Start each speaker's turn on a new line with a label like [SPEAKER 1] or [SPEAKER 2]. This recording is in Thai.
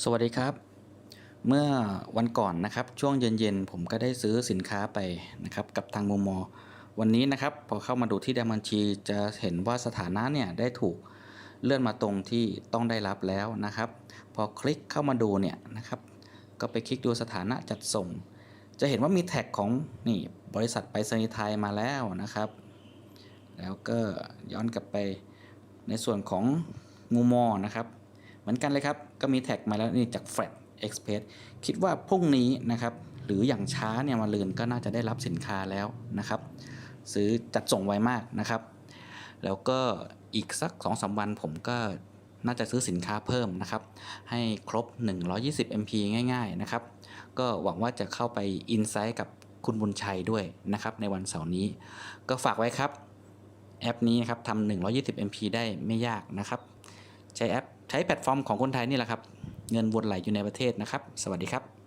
[SPEAKER 1] สวัสดีครับ เมื่อวันก่อนนะครับช่วงเย็นๆ ผมก็ได้ซื้อสินค้าไปนะครับกับทางมูมอวันนี้นะครับพอเข้ามาดูที่ดบัญชีจะเห็นว่าสถานะเนี่ยได้ถูกเลื่อนมาตรงที่ต้องได้รับแล้วนะครับ พอคลิกเข้ามาดูเนี่ยนะครับ ก็ไปคลิกดูสถานะจัดส่ง จะเห็นว่ามีแท็กของนี่บริษัทไปรษณีย์ไทยมาแล้วนะครับ แล้วก็ย้อนกลับไปในส่วนของงูมอนะครับ เหมือนกันเลยครับ ก็มีแท็กมาแล้วนี่จาก f r e d Express คิดว่าพรุ่งนี้นะครับหรืออย่างช้าเนี่ยมาลืนก็น่าจะได้รับสินค้าแล้วนะครับ ซื้อจัดส่งไวมากนะครับ แล้วก็อีกสัก2อสวันผมก็น่าจะซื้อสินค้าเพิ่มนะครับ ให้ครบ 120 MP ง่าย ๆนะครับ ก็หวังว่าจะเข้าไปอินไซต์กับคุณบุญชัยด้วยนะครับ ในวันเสาร์นี้ ก็ฝากไว้ครับ แอปนี้นะครับทำ120 MP ได้ไม่ยากนะครับ ใช้แอป ใช้แพลตฟอร์มของคนไทยนี่แหละครับ เงินวนไหลอยู่ในประเทศนะครับ สวัสดีครับ